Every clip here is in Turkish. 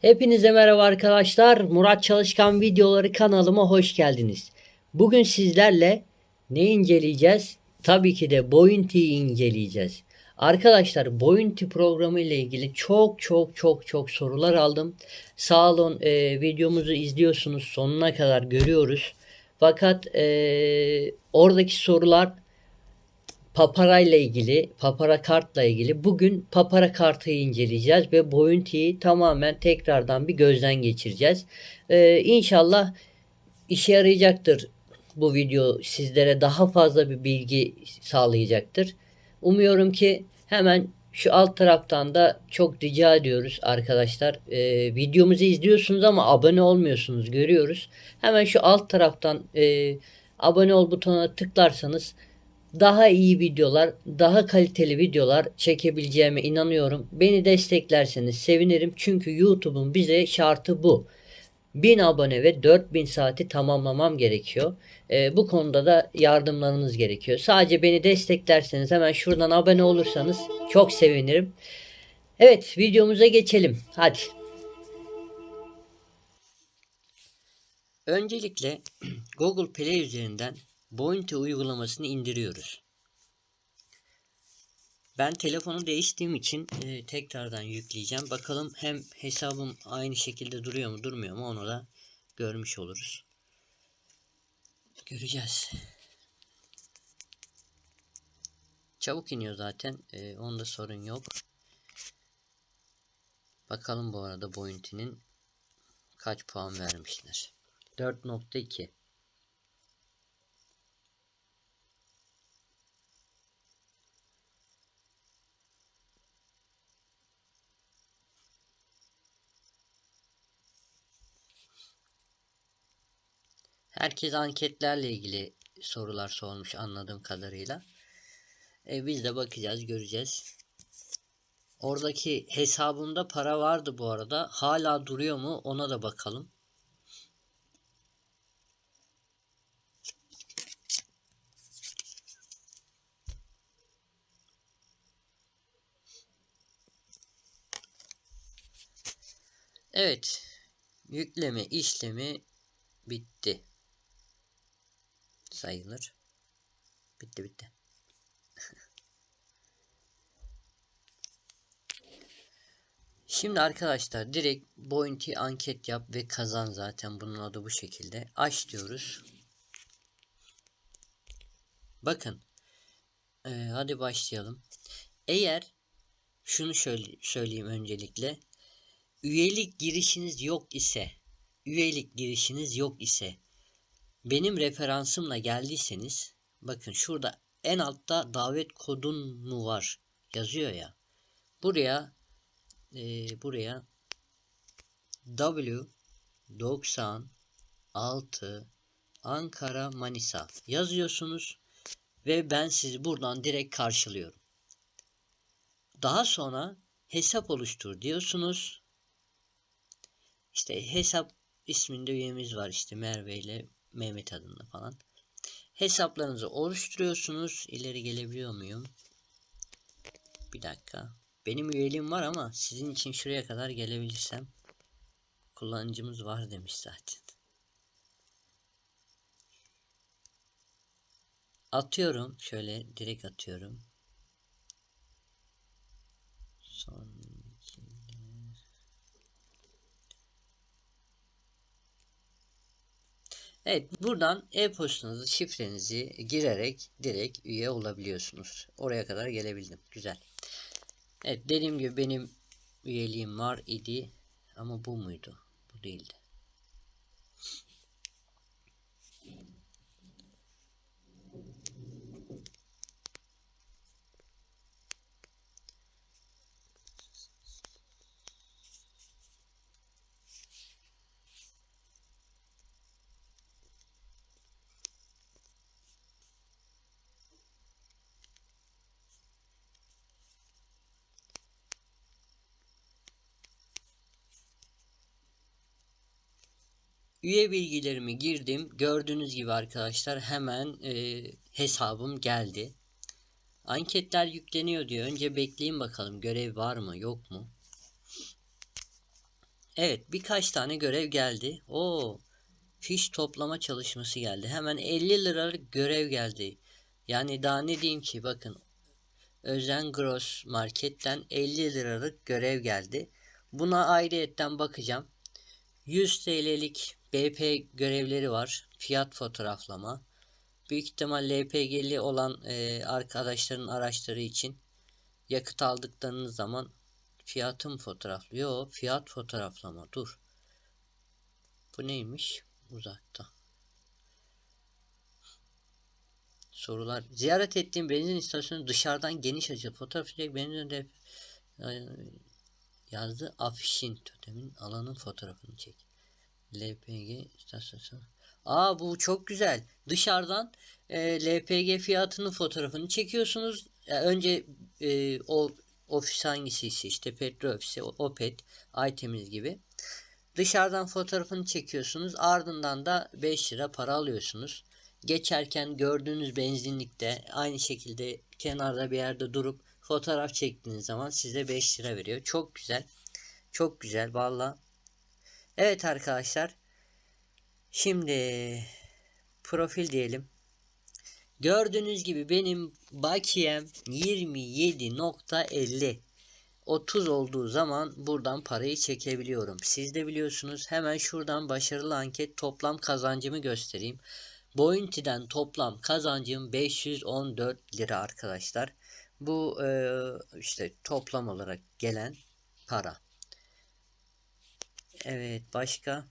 Hepinize merhaba arkadaşlar. Murat Çalışkan videoları kanalıma hoş geldiniz. Bugün sizlerle ne inceleyeceğiz? Tabii ki de Bounty'yi inceleyeceğiz. Arkadaşlar Bounty programı ile ilgili çok çok çok çok sorular aldım. Sağ olun e, videomuzu izliyorsunuz sonuna kadar görüyoruz. Fakat e, oradaki sorular Papara ile ilgili, Papara kartla ilgili bugün Papara kartı inceleyeceğiz ve Bounty'yi tamamen tekrardan bir gözden geçireceğiz. Ee, inşallah işe yarayacaktır bu video sizlere daha fazla bir bilgi sağlayacaktır. Umuyorum ki hemen şu alt taraftan da çok rica ediyoruz arkadaşlar. Ee, videomuzu izliyorsunuz ama abone olmuyorsunuz görüyoruz. Hemen şu alt taraftan e, abone ol butonuna tıklarsanız daha iyi videolar, daha kaliteli videolar çekebileceğime inanıyorum. Beni desteklerseniz sevinirim. Çünkü YouTube'un bize şartı bu. 1000 abone ve 4000 saati tamamlamam gerekiyor. Ee, bu konuda da yardımlarınız gerekiyor. Sadece beni desteklerseniz hemen şuradan abone olursanız çok sevinirim. Evet videomuza geçelim. Hadi. Öncelikle Google Play üzerinden Bounty uygulamasını indiriyoruz. Ben telefonu değiştiğim için e, tekrardan yükleyeceğim. Bakalım hem hesabım aynı şekilde duruyor mu durmuyor mu onu da görmüş oluruz. Göreceğiz. Çabuk iniyor zaten. E, onda sorun yok. Bakalım bu arada Bounty'nin kaç puan vermişler. 4.2 Herkes anketlerle ilgili sorular sormuş anladığım kadarıyla. E, biz de bakacağız, göreceğiz. Oradaki hesabımda para vardı bu arada. Hala duruyor mu ona da bakalım. Evet. Yükleme işlemi bitti. Sayılır. Bitti bitti. Şimdi arkadaşlar direkt Bounty anket yap ve kazan zaten bunun adı bu şekilde. Aç diyoruz. Bakın. Ee, hadi başlayalım. Eğer şunu şöyle söyleyeyim öncelikle. Üyelik girişiniz yok ise üyelik girişiniz yok ise benim referansımla geldiyseniz bakın şurada en altta davet kodun mu var yazıyor ya. Buraya e, buraya W96 Ankara Manisa yazıyorsunuz ve ben sizi buradan direkt karşılıyorum. Daha sonra hesap oluştur diyorsunuz. İşte hesap isminde üyemiz var işte Merve ile Mehmet adında falan. Hesaplarınızı oluşturuyorsunuz. İleri gelebiliyor muyum? Bir dakika. Benim üyeliğim var ama sizin için şuraya kadar gelebilirsem kullanıcımız var demiş zaten. Atıyorum. Şöyle direkt atıyorum. Son Evet buradan e-postanızı şifrenizi girerek direkt üye olabiliyorsunuz. Oraya kadar gelebildim. Güzel. Evet dediğim gibi benim üyeliğim var idi. Ama bu muydu? Bu değildi. Üye bilgilerimi girdim. Gördüğünüz gibi arkadaşlar hemen e, hesabım geldi. Anketler yükleniyor diyor. Önce bekleyin bakalım görev var mı yok mu? Evet birkaç tane görev geldi. Oo fiş toplama çalışması geldi. Hemen 50 liralık görev geldi. Yani daha ne diyeyim ki bakın Özen Gross Market'ten 50 liralık görev geldi. Buna ayrıyetten bakacağım. 100 TL'lik BP görevleri var. Fiyat fotoğraflama. Büyük ihtimal LPG'li olan e, arkadaşların araçları için yakıt aldıklarınız zaman fiyatım fotoğraflıyor. Fiyat fotoğraflama. Dur. Bu neymiş? Uzakta. Sorular. Ziyaret ettiğim benzin istasyonu dışarıdan geniş açılı fotoğraf çekecek benzin de yazdı afişin totemin alanın fotoğrafını çek. LPG istasyonu. Aa bu çok güzel. Dışarıdan e, LPG fiyatının fotoğrafını çekiyorsunuz. E, önce e, o ofis hangisiyse işte petrol ofisi, Opet, Aytemiz gibi. Dışarıdan fotoğrafını çekiyorsunuz. Ardından da 5 lira para alıyorsunuz. Geçerken gördüğünüz benzinlikte aynı şekilde kenarda bir yerde durup fotoğraf çektiğiniz zaman size 5 lira veriyor. Çok güzel. Çok güzel valla. Evet arkadaşlar. Şimdi profil diyelim. Gördüğünüz gibi benim bakiyem 27.50. 30 olduğu zaman buradan parayı çekebiliyorum. Siz de biliyorsunuz. Hemen şuradan başarılı anket toplam kazancımı göstereyim. Bounty'den toplam kazancım 514 lira arkadaşlar. Bu işte toplam olarak gelen para. Evet başka.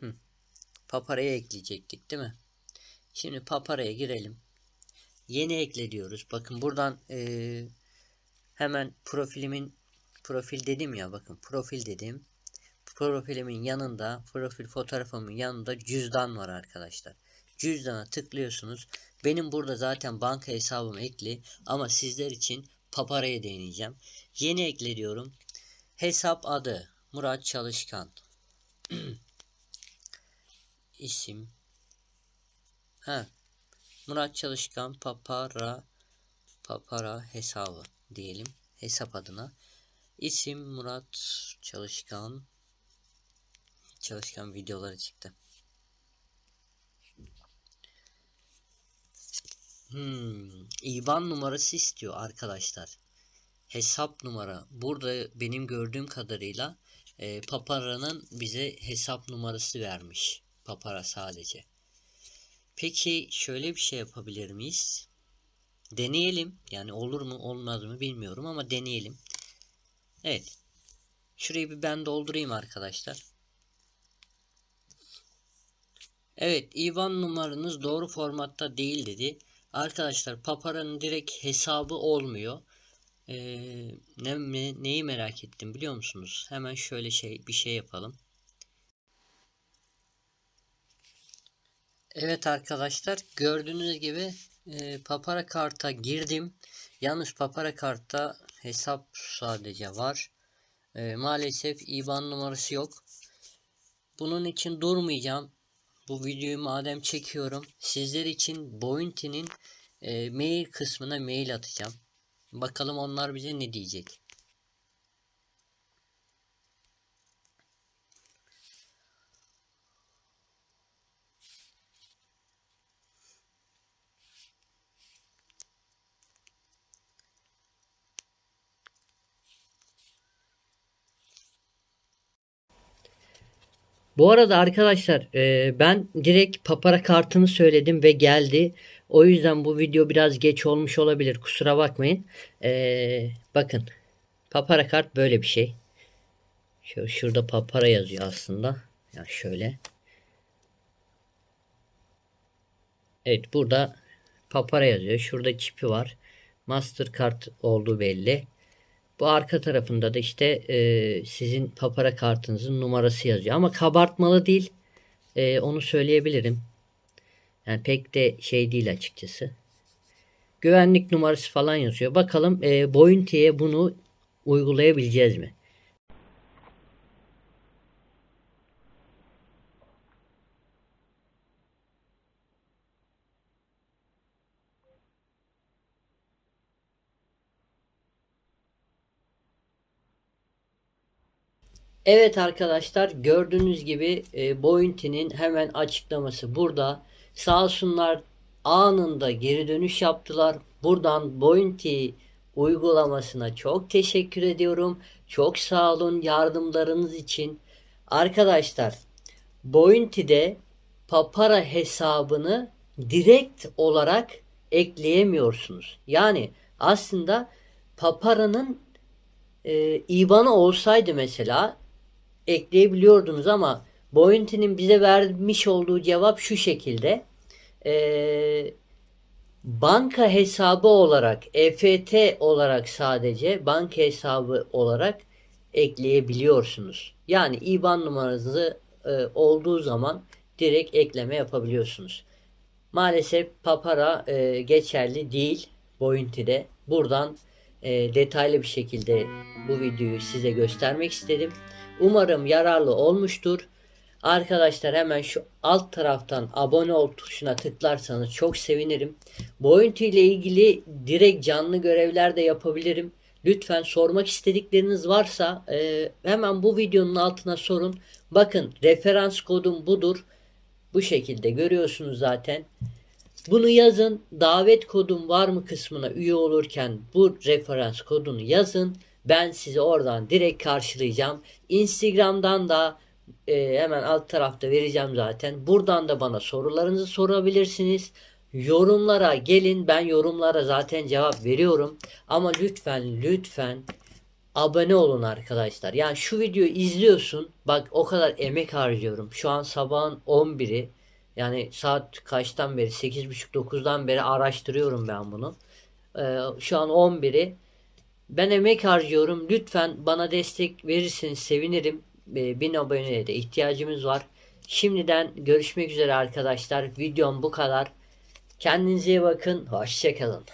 Hı. Paparaya ekleyecektik değil mi? Şimdi paparaya girelim. Yeni ekle diyoruz. Bakın buradan e, hemen profilimin profil dedim ya bakın profil dedim. Profilimin yanında profil fotoğrafımın yanında cüzdan var arkadaşlar. Cüzdana tıklıyorsunuz. Benim burada zaten banka hesabım ekli ama sizler için paparaya deneyeceğim. Yeni ekle diyorum. Hesap adı Murat Çalışkan. İsim Ha. Murat Çalışkan Papara Papara hesabı diyelim. Hesap adına. İsim Murat Çalışkan Çalışkan videoları çıktı. Hmm, IBAN numarası istiyor arkadaşlar. Hesap numara. Burada benim gördüğüm kadarıyla e, Papara'nın bize hesap numarası vermiş. Papara sadece. Peki şöyle bir şey yapabilir miyiz? Deneyelim. Yani olur mu olmaz mı bilmiyorum ama deneyelim. Evet. Şurayı bir ben doldurayım arkadaşlar. Evet IBAN numaranız doğru formatta değil dedi. Arkadaşlar Papara'nın direkt hesabı olmuyor. Ee, ne, neyi merak ettim biliyor musunuz? Hemen şöyle şey bir şey yapalım. Evet arkadaşlar gördüğünüz gibi e, Papara karta girdim. Yalnız Papara kartta hesap sadece var. E, maalesef IBAN numarası yok. Bunun için durmayacağım. Bu videoyu madem çekiyorum. Sizler için Bounty'nin e, mail kısmına mail atacağım. Bakalım onlar bize ne diyecek. Bu arada arkadaşlar e, ben direkt papara kartını söyledim ve geldi. O yüzden bu video biraz geç olmuş olabilir. Kusura bakmayın. E, bakın papara kart böyle bir şey. Şöyle, şurada papara yazıyor aslında. Yani şöyle. Evet burada papara yazıyor. Şurada çipi var. Mastercard olduğu belli. Bu arka tarafında da işte e, sizin papara kartınızın numarası yazıyor. Ama kabartmalı değil. E, onu söyleyebilirim. Yani pek de şey değil açıkçası. Güvenlik numarası falan yazıyor. Bakalım e, Bounty'ye bunu uygulayabileceğiz mi? Evet arkadaşlar gördüğünüz gibi e, Bounty'nin hemen açıklaması burada. Sağ olsunlar anında geri dönüş yaptılar. Buradan Bounty uygulamasına çok teşekkür ediyorum. Çok sağ olun yardımlarınız için. Arkadaşlar Bounty'de Papara hesabını direkt olarak ekleyemiyorsunuz. Yani aslında Papara'nın e, IBAN'ı olsaydı mesela ekleyebiliyordunuz ama Bounty'nin bize vermiş olduğu cevap şu şekilde. E, banka hesabı olarak EFT olarak sadece banka hesabı olarak ekleyebiliyorsunuz. Yani IBAN numaranızı e, olduğu zaman direkt ekleme yapabiliyorsunuz. Maalesef Papara e, geçerli değil Bounty'de. Buradan e, detaylı bir şekilde bu videoyu size göstermek istedim. Umarım yararlı olmuştur. Arkadaşlar hemen şu alt taraftan abone ol tuşuna tıklarsanız çok sevinirim. Bounty ile ilgili direkt canlı görevler de yapabilirim. Lütfen sormak istedikleriniz varsa e, hemen bu videonun altına sorun. Bakın referans kodum budur. Bu şekilde görüyorsunuz zaten. Bunu yazın. Davet kodum var mı kısmına üye olurken bu referans kodunu yazın. Ben sizi oradan direkt karşılayacağım. Instagram'dan da e, hemen alt tarafta vereceğim zaten. Buradan da bana sorularınızı sorabilirsiniz. Yorumlara gelin. Ben yorumlara zaten cevap veriyorum. Ama lütfen lütfen abone olun arkadaşlar. Yani şu videoyu izliyorsun. Bak o kadar emek harcıyorum. Şu an sabahın 11'i. Yani saat kaçtan beri 8.30-9'dan beri araştırıyorum ben bunu. Ee, şu an 11'i. Ben emek harcıyorum. Lütfen bana destek verirseniz sevinirim. Ee, 1000 aboneye de ihtiyacımız var. Şimdiden görüşmek üzere arkadaşlar. Videom bu kadar. Kendinize iyi bakın. Hoşçakalın.